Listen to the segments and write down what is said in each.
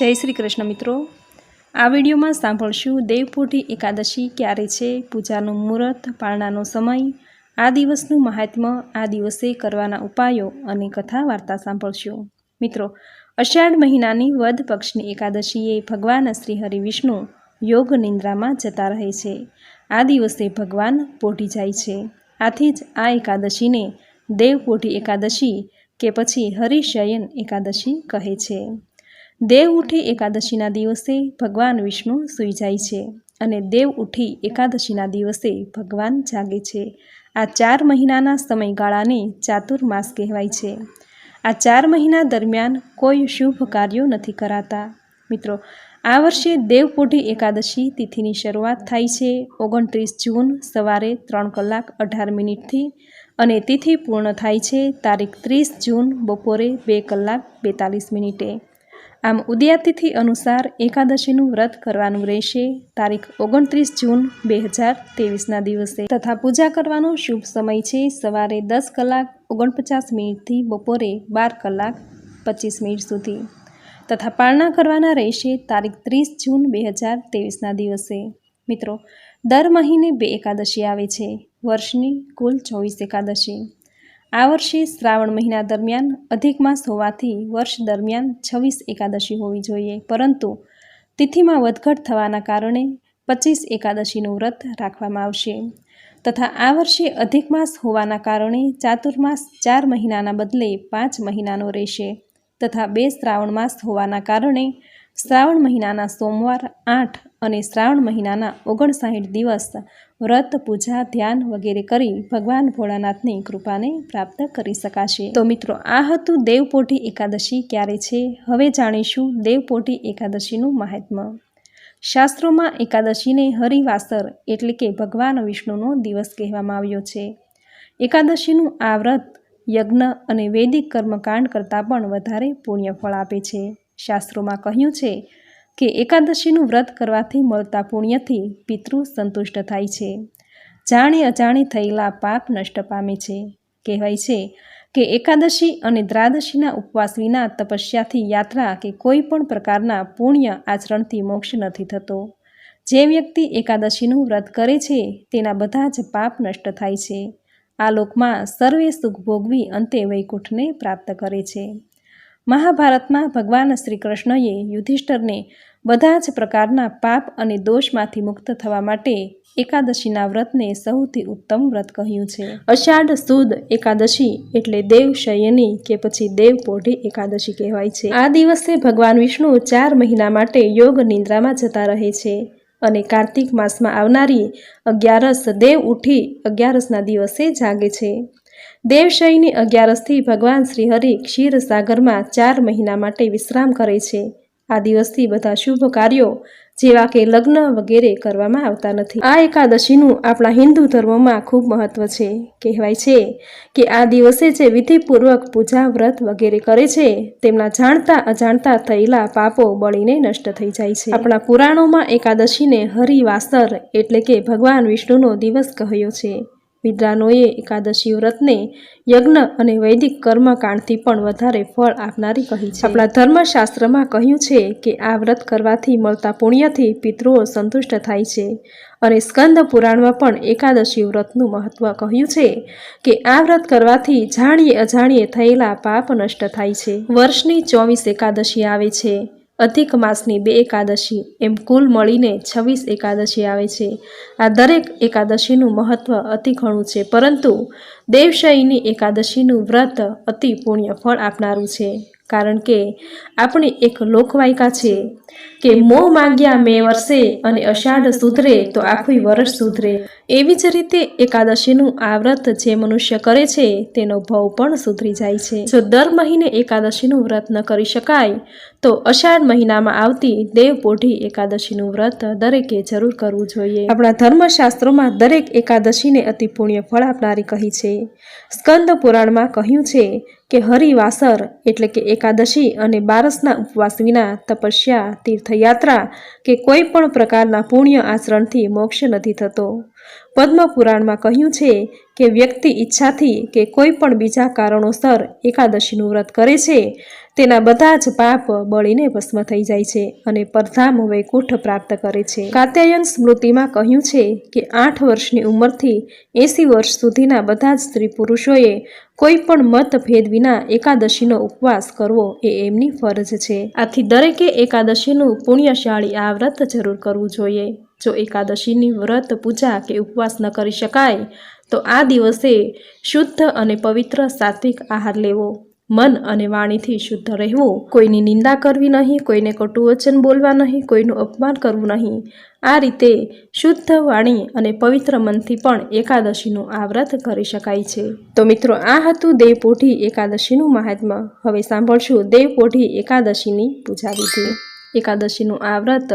જય શ્રી કૃષ્ણ મિત્રો. આ વિડીયોમાં સાંભળશું દેવપોઢી એકાદશી ક્યારે છે, પૂજાનું મુહૂર્ત પાળનાનો સમય, આ દિવસનું મહાત્મ્ય, આ દિવસે કરવાના ઉપાયો અને કથા વાર્તા સાંભળશું. મિત્રો, અષાઢ મહિનાની વદ પક્ષની એકાદશીએ ભગવાન શ્રી હરિ વિષ્ણુ યોગ નિંદ્રામાં જતા રહે છે. આ દિવસે ભગવાન પોઢી જાય છે. આથી જ આ એકાદશીને દેવપોઢી એકાદશી કે પછી હરિશયન એકાદશી કહે છે. દેવ ઉઠી એકાદશીના દિવસે ભગવાન વિષ્ણુ સૂઈ જાય છે અને દેવ ઉઠી એકાદશીના દિવસે ભગવાન જાગે છે. આ ચાર મહિનાના સમયગાળાને ચાતુર્માસ કહેવાય છે. આ ચાર મહિના દરમિયાન કોઈ શુભ કાર્યો નથી કરાતા. મિત્રો, આ વર્ષે દેવપોઢી એકાદશી તિથિની શરૂઆત થાય છે ઓગણત્રીસ જૂન સવારે ત્રણ કલાક અઢાર મિનિટથી અને તિથિ પૂર્ણ થાય છે તારીખ ત્રીસ જૂન બપોરે બે કલાક બેતાલીસ મિનિટે. આમ ઉદયાતિથિ અનુસાર એકાદશીનું વ્રત કરવાનું રહેશે. તારીખ ઓગણત્રીસ જૂન બે હજાર તેવીસના દિવસે. તથા પૂજા કરવાનો શુભ સમય છે. સવારે દસ કલાક ઓગણપચાસ મિનિટથી બપોરે બાર કલાક પચીસ મિનિટ સુધી. તથા પાળના કરવાના રહેશે તારીખ ત્રીસ જૂન બે હજાર તેવીસના દિવસે. મિત્રો, દર મહિને બે એકાદશી આવે છે. વર્ષની કુલ ચોવીસ એકાદશી. આ વર્ષે શ્રાવણ મહિના દરમિયાન અધિક માસ હોવાથી વર્ષ દરમિયાન છવ્વીસ એકાદશી હોવી જોઈએ. પરંતુ તિથિમાં વધઘટ થવાના કારણે પચીસ એકાદશીનું વ્રત રાખવામાં આવશે. તથા આ વર્ષે અધિક માસ હોવાના કારણે ચાતુર્માસ ચાર મહિનાના બદલે પાંચ મહિનાનો રહેશે. તથા બે શ્રાવણ માસ હોવાના કારણે શ્રાવણ મહિનાના સોમવાર આઠ અને શ્રાવણ મહિનાના ઓગણસાઠ દિવસ વ્રત, પૂજા, ધ્યાન વગેરે કરી ભગવાન ભોળાનાથની કૃપાને પ્રાપ્ત કરી શકાશે. તો મિત્રો, આ હતું દેવપોઢી એકાદશી. ક્યારે છે? હવે જાણીશું દેવપોઢી એકાદશીનું મહાત્મ્ય શાસ્ત્રોમાં એકાદશીને હરિવાસર એટલે કે ભગવાન વિષ્ણુનો દિવસ કહેવામાં આવ્યો છે. એકાદશીનું આ વ્રત યજ્ઞ અને વૈદિક કર્મકાંડ કરતાં પણ વધારે પુણ્યફળ આપે છે. શાસ્ત્રોમાં કહ્યું છે કે એકાદશીનું વ્રત કરવાથી મળતા પુણ્યથી પિતૃ સંતુષ્ટ થાય છે. જાણી અજાણી થયેલા પાપ નષ્ટ પામે છે. કહેવાય છે કે એકાદશી અને દ્રાદશીના ઉપવાસ વિના તપસ્યાથી યાત્રા કે કોઈ પણ પ્રકારના પુણ્ય આચરણથી મોક્ષ નથી થતો. જે વ્યક્તિ એકાદશીનું વ્રત કરે છે, તેના બધા જ પાપ નષ્ટ થાય છે. આ લોકમાં સર્વે સુખ ભોગવી અંતે વૈકુંઠને પ્રાપ્ત કરે છે. મહાભારતમાં ભગવાન શ્રી કૃષ્ણએ યુધિષ્ઠરને બધા જ પ્રકારના પાપ અને દોષમાંથી મુક્ત થવા માટે એકાદશીના વ્રતને સૌથી ઉત્તમ વ્રત કહ્યું છે. અષાઢ સુદ એકાદશી એટલે દેવ શયની કે પછી દેવ પોઢી એકાદશી કહેવાય છે. આ દિવસે ભગવાન વિષ્ણુ ચાર મહિના માટે યોગ નિંદ્રામાં જતા રહે છે અને કાર્તિક માસમાં આવનારી અગિયારસ દેવ ઉઠી અગિયારસના દિવસે જાગે છે. દેવશયની અગિયારસથી ભગવાન શ્રી હરિ ક્ષીરસાગરમાં ચાર મહિના માટે વિશ્રામ કરે છે. આ દિવસથી બધા શુભ કાર્યો, જેવા કે લગ્ન વગેરે કરવામાં આવતા નથી. આ એકાદશીનું આપણા હિન્દુ ધર્મમાં ખૂબ મહત્વ છે. કહેવાય છે કે આ દિવસે જે વિધિપૂર્વક પૂજા વ્રત વગેરે કરે છે, તેમના જાણતા અજાણતા થયેલા પાપો બળીને નષ્ટ થઈ જાય છે. આપણા પુરાણોમાં એકાદશીને હરિવાસર એટલે કે ભગવાન વિષ્ણુનો દિવસ કહ્યો છે. વિદ્વાનોએ એકાદશી વ્રતને યજ્ઞ અને વૈદિક કર્મકાંડથી પણ વધારે ફળ આપનારી કહી છે. આપણા ધર્મશાસ્ત્રમાં કહ્યું છે કે આ વ્રત કરવાથી મળતા પુણ્યથી પિતૃઓ સંતુષ્ટ થાય છે અને સ્કંદ પુરાણમાં પણ એકાદશી વ્રતનું મહત્વ કહ્યું છે કે આ વ્રત કરવાથી જાણીએ અજાણીએ થયેલા પાપ નષ્ટ થાય છે. વર્ષની ચોવીસ એકાદશી આવે છે. અધિક માસની બે એકાદશી, એમ કુલ મળીને છવ્વીસ એકાદશી આવે છે. આ દરેક એકાદશીનું મહત્ત્વ અતિ ઘણું છે, પરંતુ દેવશાહીની એકાદશીનું વ્રત અતિ પુણ્ય ફળ આપનારું છે, કારણ કે આપણી એક લોકવાયકા છે કે મો માગ્યા મે વર્ષે અને અષાઢ સુધરે તો આખું વર્ષ સુધરે. એવી જ રીતે એકાદશીનું આ વ્રત જે મનુષ્ય કરે છે, તેનો ભવ પણ સુધરી જાય છે. જો દર મહિને એકાદશીનું વ્રત ન કરી શકાય, તો અષાઢ મહિનામાં આવતી દેવપોઢી એકાદશીનું વ્રત દરેકે જરૂર કરવું જોઈએ. આપણા ધર્મશાસ્ત્રોમાં દરેક એકાદશીને અતિ પુણ્ય ફળ આપનારી કહી છે. સ્કંદ પુરાણમાં કહ્યું છે કે હરિવાસર એટલે કે એકાદશી અને બારસના ઉપવાસ વિના તપસ્યા, તીર્થયાત્રા કે કોઈ પણ પ્રકારના પુણ્ય આચરણથી મોક્ષ નથી થતો. પદ્મ પુરાણમાં કહ્યું છે કે વ્યક્તિ ઈચ્છાથી કે કોઈ પણ બીજા કારણોસર એકાદશીનું વ્રત કરે છે, તેના બધા જ પાપ બળીને ભસ્મ થઈ જાય છે અને પરધામ વૈકુંઠ પ્રાપ્ત કરે છે. કાત્યાયન સ્મૃતિમાં કહ્યું છે કે આઠ વર્ષની ઉંમરથી એંસી વર્ષ સુધીના બધા જ સ્ત્રી પુરુષોએ કોઈ પણ મતભેદ વિના એકાદશીનો ઉપવાસ કરવો એ એમની ફરજ છે. આથી દરેકે એકાદશીનું પુણ્યશાળી આ વ્રત જરૂર કરવું જોઈએ. જો એકાદશીની વ્રત પૂજા કે ઉપવાસ ન કરી શકાય, તો આ દિવસે શુદ્ધ અને પવિત્ર સાત્વિક આહાર લેવો. મન અને વાણીથી શુદ્ધ રહેવું. કોઈની નિંદા કરવી નહીં, કોઈને કટુ વચન બોલવા નહીં, કોઈનું અપમાન કરવું નહીં. આ રીતે શુદ્ધ વાણી અને પવિત્ર મનથી પણ એકાદશીનું આ વ્રત કરી શકાય છે. તો મિત્રો, આ હતું દેવપોઢી એકાદશીનું મહાત્મ્ય. હવે સાંભળશું દેવપોઢી એકાદશીની પૂજા વિધિ. એકાદશીનું આ વ્રત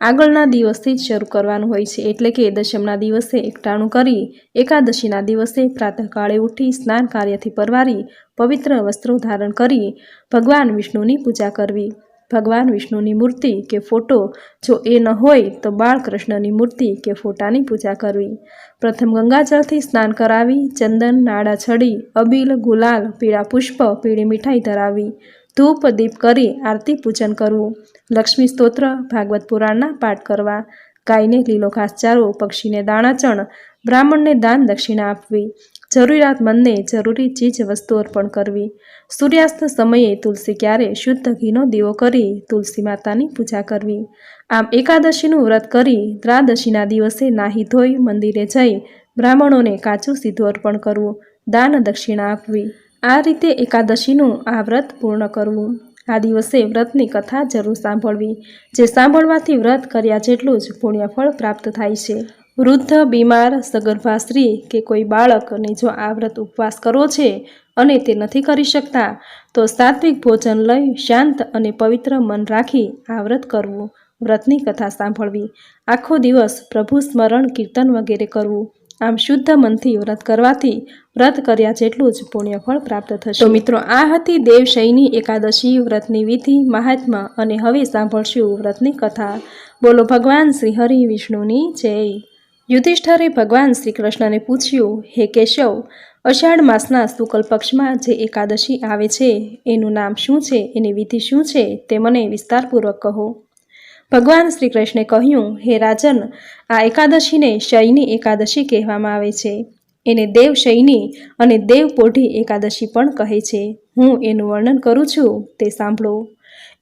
આગળના દિવસથી જ શરૂ કરવાનું હોય છે. એટલે કે દશમના દિવસે એકટાણું કરી એકાદશીના દિવસે પ્રાતઃકાળે ઉઠી સ્નાન કાર્યથી પરવારી પવિત્ર વસ્ત્રો ધારણ કરી ભગવાન વિષ્ણુની પૂજા કરવી. ભગવાન વિષ્ણુની મૂર્તિ કે ફોટો જો એ ન હોય તો બાળકૃષ્ણની મૂર્તિ કે ફોટાની પૂજા કરવી. પ્રથમ ગંગાજળથી સ્નાન કરાવી, ચંદન નાડા છડી, અબીલ, ગુલાલ, પીળા પુષ્પ, પીળી મીઠાઈ ધરાવી. ધૂપ, દીપ કરી આરતી પૂજન કરવું. લક્ષ્મી સ્તોત્ર, ભાગવત પુરાણના પાઠ કરવા. ગાયને લીલો ઘાસચારો પક્ષીને દાણાચણ બ્રાહ્મણને દાન દક્ષિણા આપવી. જરૂરિયાતમંદને જરૂરી ચીજ, વસ્તુ અર્પણ કરવી. સૂર્યાસ્ત સમયે તુલસી ક્યારે શુદ્ધ ઘીનો દીવો કરી તુલસી માતાની પૂજા કરવી. આમ એકાદશીનું વ્રત કરી ત્રાદશીના દિવસે નાહી ધોઈ મંદિરે જઈ બ્રાહ્મણોને કાચું સીધું અર્પણ કરવું. દાન દક્ષિણા આપવી. આ રીતે એકાદશીનું આ વ્રત પૂર્ણ કરવું. આ દિવસે વ્રતની કથા જરૂર સાંભળવી. જે સાંભળવાથી વ્રત કર્યા જેટલું જ પુણ્યફળ પ્રાપ્ત થાય છે. વૃદ્ધ, બીમાર સગર્ભા સ્ત્રી કે કોઈ બાળકને જો આ વ્રત ઉપવાસ કરવો છે અને તે નથી કરી શકતા, તો સાત્વિક ભોજન લઈ શાંત અને પવિત્ર મન રાખી આ વ્રત કરવું. વ્રતની કથા સાંભળવી. આખો દિવસ પ્રભુ સ્મરણ કીર્તન વગેરે કરવું. આમ શુદ્ધ મનથી વ્રત કરવાથી વ્રત કર્યા જેટલું જ પુણ્યફળ પ્રાપ્ત થશે. તો મિત્રો, આ હતી દેવશયની એકાદશી વ્રતની વિધિ, મહાત્મા અને હવે સાંભળશું વ્રતની કથા. બોલો ભગવાન શ્રી હરિ વિષ્ણુની જય. યુધિષ્ઠરે ભગવાન શ્રી કૃષ્ણને પૂછ્યું, હે કેશવ, અષાઢ માસના શુકલ પક્ષમાં જે એકાદશી આવે છે, એનું નામ શું છે, એની વિધિ શું છે, તે મને વિસ્તારપૂર્વક કહો. ભગવાન શ્રી કૃષ્ણે કહ્યું, હે રાજન, આ એકાદશીને શયની એકાદશી કહેવામાં આવે છે. એને દેવ શયની અને દેવ પોઢી એકાદશી પણ કહે છે. હું એનું વર્ણન કરું છું, તે સાંભળો.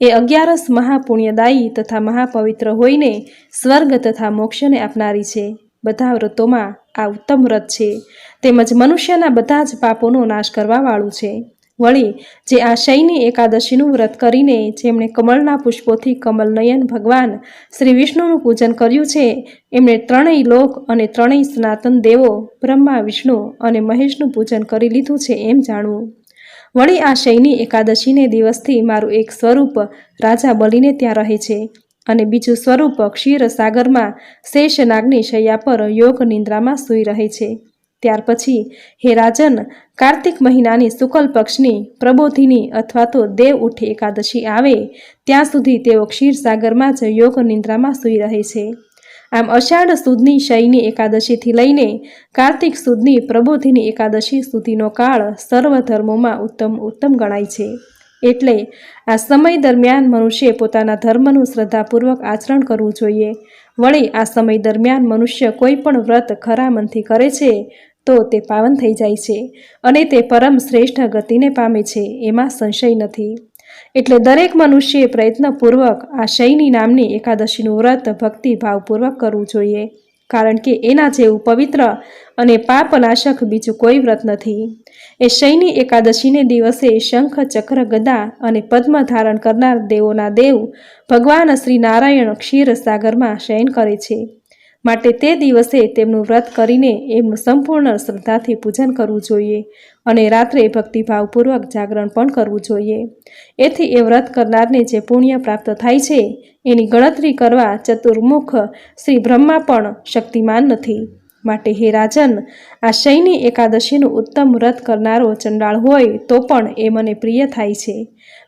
એ અગિયારસ મહાપુણ્યદાયી તથા મહાપવિત્ર હોઈને સ્વર્ગ તથા મોક્ષને આપનારી છે. બધા વ્રતોમાં આ ઉત્તમ વ્રત છે. તેમજ મનુષ્યના બધા જ પાપોનો નાશ કરવાવાળું છે. વળી જે આ શયની એકાદશીનું વ્રત કરીને જેમણે કમળના પુષ્પોથી કમલનયન ભગવાન શ્રી વિષ્ણુનું પૂજન કર્યું છે, એમણે ત્રણેય લોક અને ત્રણેય સનાતન દેવો, બ્રહ્મા, વિષ્ણુ અને મહેશનું પૂજન કરી લીધું છે એમ જાણવું. વળી આ શયની એકાદશીને દિવસથી મારું એક સ્વરૂપ રાજા બલીને ત્યાં રહે છે અને બીજું સ્વરૂપ ક્ષીર સાગરમાં શેષ નાગની શૈયા પર યોગ નિંદ્રામાં સૂઈ રહે છે. ત્યાર પછી હે રાજન, કાર્તિક મહિનાની શુકલ પક્ષની પ્રબોધિની અથવા તો દેવ ઉઠી એકાદશી આવે, ત્યાં સુધી તેઓ ક્ષીરસાગરમાં જ યોગ નિંદ્રામાં સૂઈ રહે છે. આમ અષાઢ સુદની શયની એકાદશીથી લઈને કાર્તિક સુદની પ્રબોધિની એકાદશી સુધીનો કાળ સર્વ ધર્મોમાં ઉત્તમ ઉત્તમ ગણાય છે. એટલે આ સમય દરમિયાન મનુષ્યે પોતાના ધર્મનું શ્રદ્ધાપૂર્વક આચરણ કરવું જોઈએ. વળી આ સમય દરમિયાન મનુષ્ય કોઈ પણ વ્રત ખરા મનથી કરે છે તો તે પાવન થઈ જાય છે અને તે પરમ શ્રેષ્ઠ ગતિને પામે છે, એમાં સંશય નથી. એટલે દરેક મનુષ્યએ પ્રયત્નપૂર્વક આ શયની નામની એકાદશીનું વ્રત ભક્તિ ભાવપૂર્વક કરવું જોઈએ, કારણ કે એના જેવું પવિત્ર અને પાપનાશક બીજું કોઈ વ્રત નથી. એ શયની એકાદશીને દિવસે શંખ, ચક્ર, ગદા અને પદ્મ ધારણ કરનાર દેવોના દેવ ભગવાન શ્રી નારાયણ ક્ષીર સાગરમાં શયન કરે છે. માટે તે દિવસે તેમનું વ્રત કરીને એમનું સંપૂર્ણ શ્રદ્ધાથી પૂજન કરવું જોઈએ અને રાત્રે ભક્તિભાવપૂર્વક જાગરણ પણ કરવું જોઈએ. એથી એ વ્રત કરનારને જે પુણ્ય પ્રાપ્ત થાય છે, એની ગણતરી કરવા ચતુર્મુખ શ્રી બ્રહ્મા પણ શક્તિમાન નથી. માટે હે રાજન, આ શયની એકાદશીનું ઉત્તમ વ્રત કરનારો ચંડાળ હોય તો પણ એ મને પ્રિય થાય છે.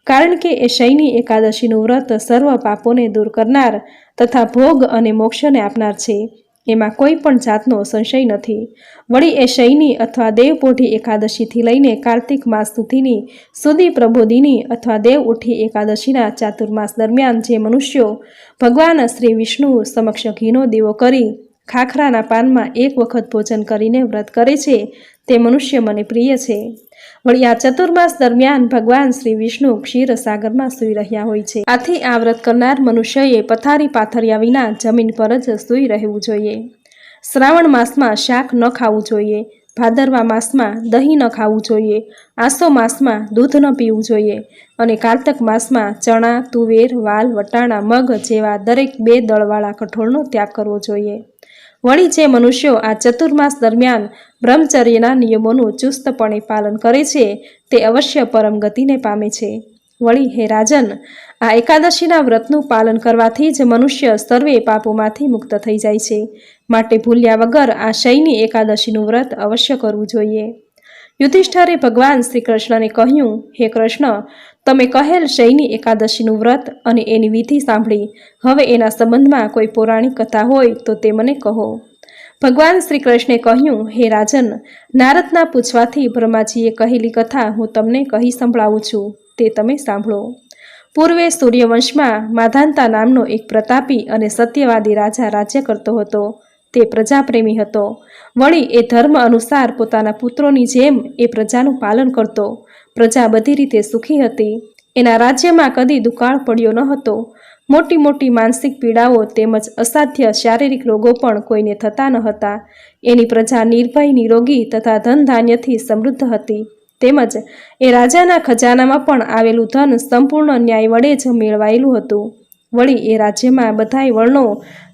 કારણ કે એ શયની એકાદશીનું વ્રત સર્વ પાપોને દૂર કરનાર તથા ભોગ અને મોક્ષને આપનાર છે. એમાં કોઈ પણ જાતનો સંશય નથી. વળી એ શયની અથવા દેવપોઢી એકાદશીથી લઈને કાર્તિક માસ સુધીની સુધી પ્રબોધિની અથવા દેવ ઉઠી એકાદશીના ચાતુર્માસ દરમિયાન જે મનુષ્યો ભગવાન શ્રી વિષ્ણુ સમક્ષ ઘીનો દીવો કરી ખાખરાના પાનમાં એક વખત ભોજન કરીને વ્રત કરે છે, તે મનુષ્ય મને પ્રિય છે. વળી આ ચતુર્માસ દરમિયાન ભગવાન શ્રી વિષ્ણુ ક્ષીરસાગરમાં સૂઈ રહ્યા હોય છે. આથી આ વ્રત કરનાર મનુષ્યએ પથારી પાથર્યા વિના જમીન પર જ સૂઈ રહેવું જોઈએ. શ્રાવણ માસમાં શાક ન ખાવું જોઈએ, ભાદરવા માસમાં દહીં ન ખાવું જોઈએ, આસો માસમાં દૂધ ન પીવું જોઈએ અને કારતક માસમાં ચણા, તુવેર, વાલ, વટાણા, મગ જેવા દરેક બે દળવાળા કઠોળનો ત્યાગ કરવો જોઈએ. વળી જે મનુષ્યો આ ચતુર્માસ દરમિયાન બ્રહ્મચર્યના નિયમોનું ચુસ્તપણે પાલન કરે છે, તે અવશ્ય પરમ ગતિને પામે છે. વળી હે રાજન, આ એકાદશીના વ્રતનું પાલન કરવાથી જ મનુષ્ય સર્વે પાપોમાંથી મુક્ત થઈ જાય છે. માટે ભૂલ્યા વગર આ શયની એકાદશીનું વ્રત અવશ્ય કરવું જોઈએ. યુધિષ્ઠરે ભગવાન શ્રી કૃષ્ણને કહ્યું, હે કૃષ્ણ તમે કહેલ શયની એકાદશીનું વ્રત અને એની વિધિ સાંભળી. હવે એના સંબંધમાં કોઈ પૌરાણિક કથા હોય તો તે મને કહો. ભગવાન શ્રી કૃષ્ણે કહ્યું, હે રાજન, નારદના પૂછવાથી બ્રહ્માજીએ કહેલી કથા હું તમને કહી સંભળાવું છું. તે તમે સાંભળો. પૂર્વે સૂર્યવંશમાં માધાંતા નામનો એક પ્રતાપી અને સત્યવાદી રાજા રાજ્ય કરતો હતો. તે પ્રજાપ્રેમી હતો. વળી એ ધર્મ અનુસાર પોતાના પુત્રોની જેમ એ પ્રજાનું પાલન કરતો. પ્રજા બધી રીતે સુખી હતી. એના રાજ્યમાં કદી દુકાળ પડ્યો ન હતો. મોટી મોટી માનસિક પીડાઓ તેમજ અસાધ્ય શારીરિક રોગો પણ કોઈને થતા ન હતા. એની પ્રજા નિર્ભય, નિરોગી તથા ધન ધાન્યથી સમૃદ્ધ હતી. તેમજ એ રાજાના ખજાનામાં પણ આવેલું ધન સંપૂર્ણ ન્યાય વડે જ મેળવાયેલું હતું. વળી એ રાજ્યમાં બધાય વર્ણો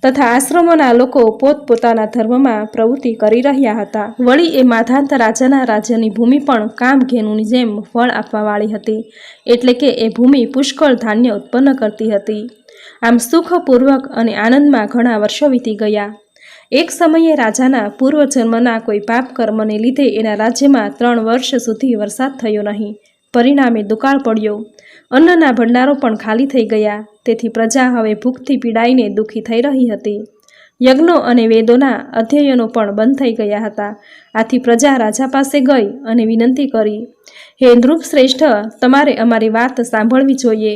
તથા આશ્રમોના લોકો પોતપોતાના ધર્મમાં પ્રવૃત્તિ કરી રહ્યા હતા. વળી એ માધાંત રાજાના રાજ્યની ભૂમિ પણ કામઘેનુની જેમ ફળ આપવાવાળી હતી. એટલે કે એ ભૂમિ પુષ્કળ ધાન્ય ઉત્પન્ન કરતી હતી. આમ સુખપૂર્વક અને આનંદમાં ઘણા વર્ષો વીતી ગયા. એક સમયે રાજાના પૂર્વજન્મના કોઈ પાપ કર્મને લીધે એના રાજ્યમાં ત્રણ વર્ષ સુધી વરસાદ થયો નહીં. પરિણામે દુકાળ પડ્યો. અન્નના ભંડારો પણ ખાલી થઈ ગયા. તેથી પ્રજા હવે ભૂખથી પીડાઈને દુઃખી થઈ રહી હતી. યજ્ઞો અને વેદોના અધ્યયનો પણ બંધ થઈ ગયા હતા. આથી પ્રજા રાજા પાસે ગઈ અને વિનંતી કરી, હે નૃપ શ્રેષ્ઠ તમારે અમારી વાત સાંભળવી જોઈએ.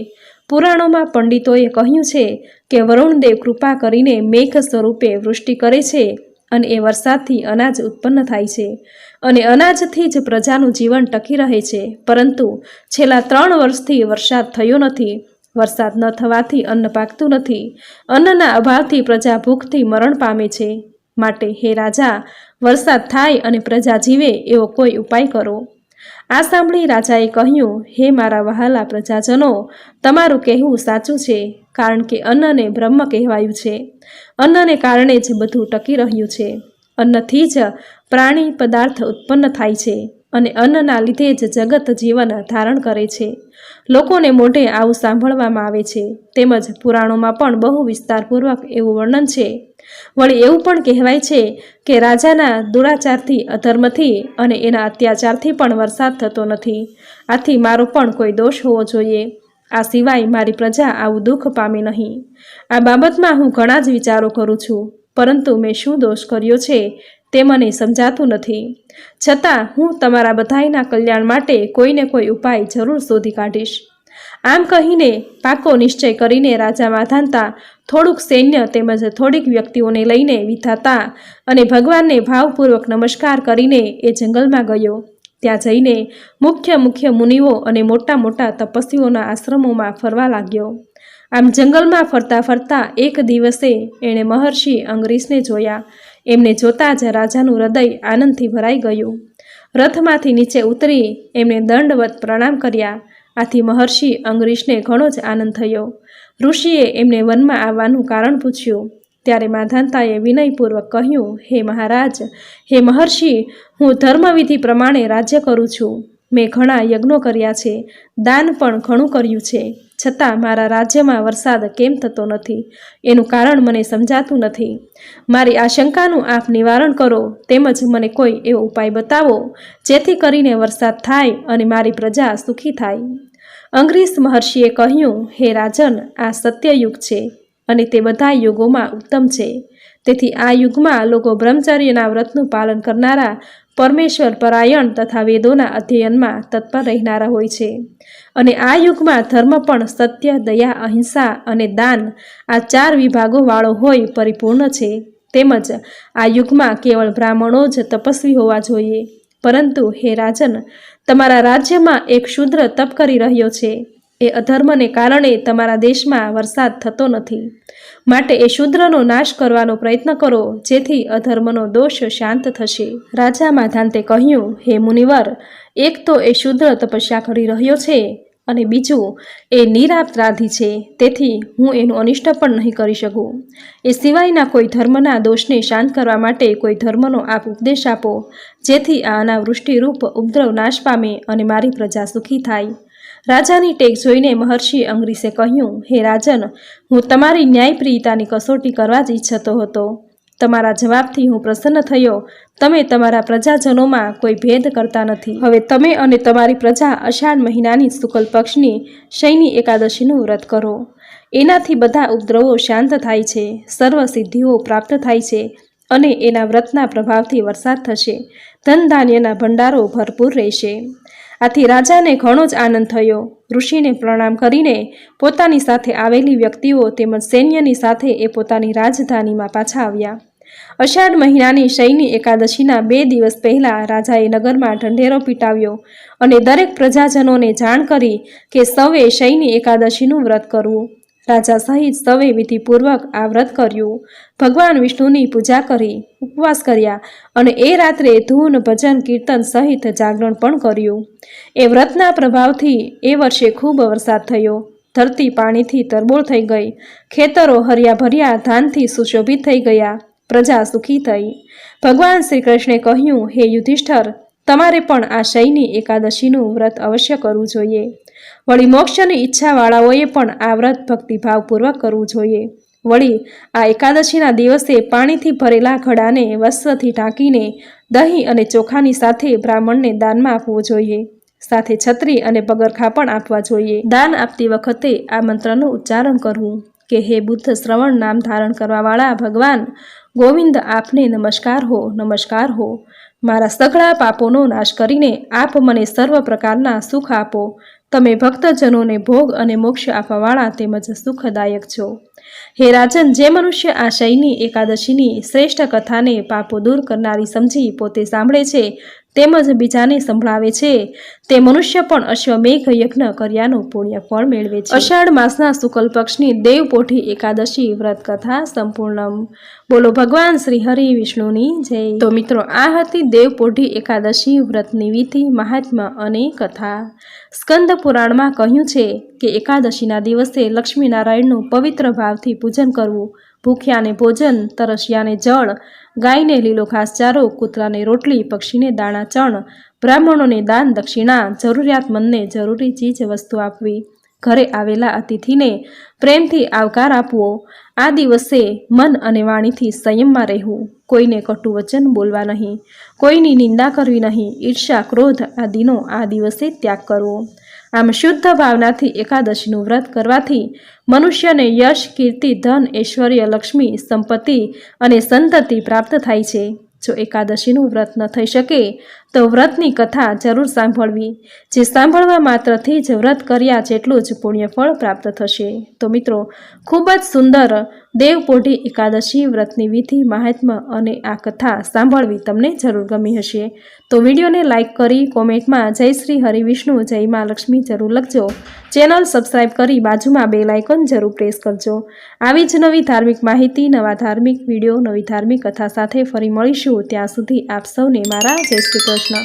પુરાણોમાં પંડિતોએ કહ્યું છે કે વરુણદેવ કૃપા કરીને મેઘ સ્વરૂપે વૃષ્ટિ કરે છે. અને એ વરસાદથી અનાજ ઉત્પન્ન થાય છે. અને અનાજથી જ પ્રજાનું જીવન ટકી રહે છે. પરંતુ છેલ્લા ત્રણ વર્ષથી વરસાદ થયો નથી. વરસાદ ન થવાથી અન્ન પાકતું નથી. અન્નના અભાવથી પ્રજા ભૂખથી મરણ પામે છે. માટે હે રાજા, વરસાદ થાય અને પ્રજા જીવે એવો કોઈ ઉપાય કરો. આ સાંભળી રાજાએ કહ્યું, હે મારા વહાલા પ્રજાજનો, તમારું કહેવું સાચું છે, કારણ કે અન્નને બ્રહ્મ કહેવાયું છે. અન્નને કારણે જ બધું ટકી રહ્યું છે. અન્નથી જ પ્રાણી પદાર્થ ઉત્પન્ન થાય છે. અને અન્નના લીધે જ જગત જીવન ધારણ કરે છે. લોકોને મોઢે આવું સાંભળવામાં આવે છે. તેમજ પુરાણોમાં પણ બહુ વિસ્તારપૂર્વક એવું વર્ણન છે. વળી એવું પણ કહેવાય છે કે રાજાના દુરાચારથી, અધર્મથી અને એના અત્યાચારથી પણ વરસાદ થતો નથી. આથી મારો પણ કોઈ દોષ હોવો જોઈએ. આ સિવાય મારી પ્રજા આવું દુઃખ પામે નહીં. આ બાબતમાં હું ઘણા જ વિચારો કરું છું. પરંતુ મેં શું દોષ કર્યો છે? તે મને સમજાતું નથી. છતાં હું તમારા બધાયના કલ્યાણ માટે કોઈને કોઈ ઉપાય જરૂર શોધી કાઢીશ. આમ કહીને પાકો નિશ્ચય કરીને રાજા માધાનતા થોડુંક સૈન્ય તેમજ થોડીક વ્યક્તિઓને લઈને વિધાતા અને ભગવાનને ભાવપૂર્વક નમસ્કાર કરીને એ જંગલમાં ગયો. ત્યાં જઈને મુખ્ય મુખ્ય મુનિઓ અને મોટા મોટા તપસ્વીઓના આશ્રમોમાં ફરવા લાગ્યો. આમ જંગલમાં ફરતા ફરતા એક દિવસે એણે મહર્ષિ અંગરીશને જોયા. એમને જોતાં જ રાજાનું હૃદય આનંદથી ભરાઈ ગયું. રથમાંથી નીચે ઉતરી એમણે દંડવત પ્રણામ કર્યા. આથી મહર્ષિ અંગરીશને ઘણો જ આનંદ થયો. ઋષિએ એમને વનમાં આવવાનું કારણ પૂછ્યું. ત્યારે માધાંતાએ વિનયપૂર્વક કહ્યું, હે મહારાજ, હે મહર્ષિ, હું ધર્મવિધિ પ્રમાણે રાજ્ય કરું છું. મેં ઘણા યજ્ઞો કર્યા છે. દાન પણ ઘણું કર્યું છે. છતાં મારા રાજ્યમાં વરસાદ કેમ થતો નથી? એનું કારણ મને સમજાતું નથી. મારી આશંકાનું શંકાનું આપ નિવારણ કરો, તેમજ મને કોઈ એવો ઉપાય બતાવો, જેથી કરીને વરસાદ થાય અને મારી પ્રજા સુખી થાય. અંગ્રેજ મહર્ષિએ કહ્યું, હે રાજન, આ સત્યયુગ છે અને તે બધા યુગોમાં ઉત્તમ છે. તેથી આ યુગમાં લોકો બ્રહ્મચર્યના વ્રતનું પાલન કરનારા પરમેશ્વર પરાયણ તથા વેદોના અધ્યયનમાં તત્પર રહેનારા હોય છે. અને આ યુગમાં ધર્મ પણ સત્ય, દયા, અહિંસા અને દાન આ ચાર વિભાગોવાળો હોય પરિપૂર્ણ છે. તેમજ આ યુગમાં કેવળ બ્રાહ્મણો જ તપસ્વી હોવા જોઈએ. પરંતુ હે રાજન, તમારા રાજ્યમાં એક શૂદ્ર તપ કરી રહ્યો છે. એ અધર્મને કારણે તમારા દેશમાં વરસાદ થતો નથી. માટે એ શૂદ્રનો નાશ કરવાનો પ્રયત્ન કરો, જેથી અધર્મનો દોષ શાંત થશે. રાજા માધાંતે કહ્યું, હે મુનિવર, એક તો એ શૂદ્ર તપસ્યા કરી રહ્યો છે અને બીજું, એ નિરાપરાધી છે, તેથી હું એનું અનિષ્ટ પણ નહીં કરી શકું. એ સિવાયના કોઈ ધર્મના દોષને શાંત કરવા માટે કોઈ ધર્મનો આપ ઉપદેશ આપો, જેથી આ અનાવૃષ્ટિરૂપ ઉપદ્રવ નાશ પામે અને મારી પ્રજા સુખી થાય. રાજાની ટેક જોઈને મહર્ષિ અંગ્રીસે કહ્યું, હે રાજન, હું તમારી ન્યાયપ્રિયતાની કસોટી કરવા જ ઈચ્છતો હતો. તમારા જવાબથી હું પ્રસન્ન થયો. તમે તમારા પ્રજાજનોમાં કોઈ ભેદ કરતા નથી. હવે તમે અને તમારી પ્રજા અષાઢ મહિનાની શુકલ પક્ષની શૈની એકાદશીનું વ્રત કરો. એનાથી બધા ઉપદ્રવો શાંત થાય છે. સર્વ સિદ્ધિઓ પ્રાપ્ત થાય છે અને એના વ્રતના પ્રભાવથી વરસાદ થશે. ધન ધાન્યના ભંડારો ભરપૂર રહેશે. આથી રાજાને ઘણો જ આનંદ થયો. ઋષિને પ્રણામ કરીને પોતાની સાથે આવેલી વ્યક્તિઓ તેમજ સૈન્યની સાથે એ પોતાની રાજધાનીમાં પાછા આવ્યા. અષાઢ મહિનાની શૈની એકાદશીના બે દિવસ પહેલાં રાજાએ નગરમાં ઢંઢેરો પીટાવ્યો અને દરેક પ્રજાજનોને જાણ કરી કે સૌએ શૈની એકાદશીનું વ્રત કરવું. રાજા સહિત સૌએ વિધિપૂર્વક આ વ્રત કર્યું. ભગવાન વિષ્ણુની પૂજા કરી, ઉપવાસ કર્યા અને એ રાત્રે ધૂન, ભજન, કીર્તન સહિત જાગરણ પણ કર્યું. એ વ્રતના પ્રભાવથી એ વર્ષે ખૂબ વરસાદ થયો. ધરતી પાણીથી તરબોળ થઈ ગઈ. ખેતરો હર્યા ભર્યા ધાનથી સુશોભિત થઈ ગયા. પ્રજા સુખી થઈ. ભગવાન શ્રી કૃષ્ણે કહ્યું, હે યુધિષ્ઠર તમારે પણ આ શયની એકાદશીનું વ્રત અવશ્ય કરવું જોઈએ. વળી મોક્ષની ઈચ્છાવાળાઓએ પણ આ વ્રત ભક્તિભાવપૂર્વક કરવું જોઈએ. વળી આ એકાદશીના દિવસે પાણીથી ભરેલા ઘડાને વસ્ત્રથી ઢાંકીને દહીં અને ચોખાની સાથે બ્રાહ્મણને દાનમાં આપવું જોઈએ. સાથે છત્રી અને પગરખા પણ આપવા જોઈએ. દાન આપતી વખતે આ મંત્રનું ઉચ્ચારણ કરવું. કે હે બુદ્ધ શ્રવણ નામ ધારણ કરવાવાળા ભગવાન, ગોવિંદ આપને નમસ્કાર હો નમસ્કાર હો. મારા સઘળા પાપોનો નાશ કરીને આપ મને સર્વ પ્રકારના સુખ આપો. તમે ભક્તજનોને ભોગ અને મોક્ષ આપવાવાળા તેમજ સુખદાયક છો. હે રાજન, જે મનુષ્ય આ શયની એકાદશીની શ્રેષ્ઠ કથાને પાપો દૂર કરનારી સમજી પોતે સાંભળે છે તેમજ બીજાને સંભળાવે છે. તે મનુષ્ય પણ અશ્વમેઘ યજ્ઞ કર્યાનું પુણ્ય ફળ મેળવે છે. અષાઢ માસના શુક્લ પક્ષની દેવપોઠી એકાદશી વ્રત કથા સંપૂર્ણ બોલો ભગવાન શ્રી હરિ વિષ્ણુની જય. તો મિત્રો, આ હતી દેવપોઠી એકાદશી વ્રતની વિધિ મહાત્મા અને કથા. સ્કંદ પુરાણમાં કહ્યું છે કે એકાદશીના દિવસે લક્ષ્મીનારાયણનું પવિત્ર ભાવથી પૂજન કરવું ભૂખ્યાને ભોજન, તરસ્યાને જળ, ગાયને લીલો ઘાસચારો, કૂતરાને રોટલી, પક્ષીને દાણા, ચણ, બ્રાહ્મણોને દાન, દક્ષિણા જરૂરિયાતમંદને જરૂરી ચીજ, વસ્તુ આપવી. ઘરે આવેલા અતિથિને પ્રેમથી આવકાર આપવો. આ દિવસે મન અને વાણીથી સંયમમાં રહેવું. કોઈને કટુ વચન બોલવા નહીં. કોઈની નિંદા કરવી નહીં. ઈર્ષા ક્રોધ આદિનો આ દિવસે ત્યાગ કરવો. આમ શુદ્ધ ભાવનાથી એકાદશીનું વ્રત કરવાથી મનુષ્યને યશ, કીર્તિ, ધન, ઐશ્વર્ય, લક્ષ્મી, સંપત્તિ અને સંતતિ પ્રાપ્ત થાય છે. જો એકાદશીનું વ્રત ન થઈ શકે તો વ્રતની કથા જરૂર સાંભળવી. જે સાંભળવા માત્રથી જ વ્રત કર્યા જેટલું જ પુણ્યફળ પ્રાપ્ત થશે. તો મિત્રો, ખૂબ જ સુંદર દેવપોઢી એકાદશી વ્રતની વિધિ મહાત્મ્ય અને આ કથા સાંભળવી તમને જરૂર ગમી હશે. તો વિડીયોને લાઇક કરી કોમેન્ટમાં જય શ્રી હરિવિષ્ણુ જય મા લક્ષ્મી જરૂર લખજો. ચેનલ સબસ્ક્રાઇબ કરી બાજુમાં બે લાઇકન જરૂર પ્રેસ કરજો. આવી જ નવી ધાર્મિક માહિતી, નવા ધાર્મિક વીડિયો, નવી ધાર્મિક કથા સાથે ફરી મળીશું. ત્યાં સુધી આપ સૌને મારા જય શ્રી કૃષ્ણ. না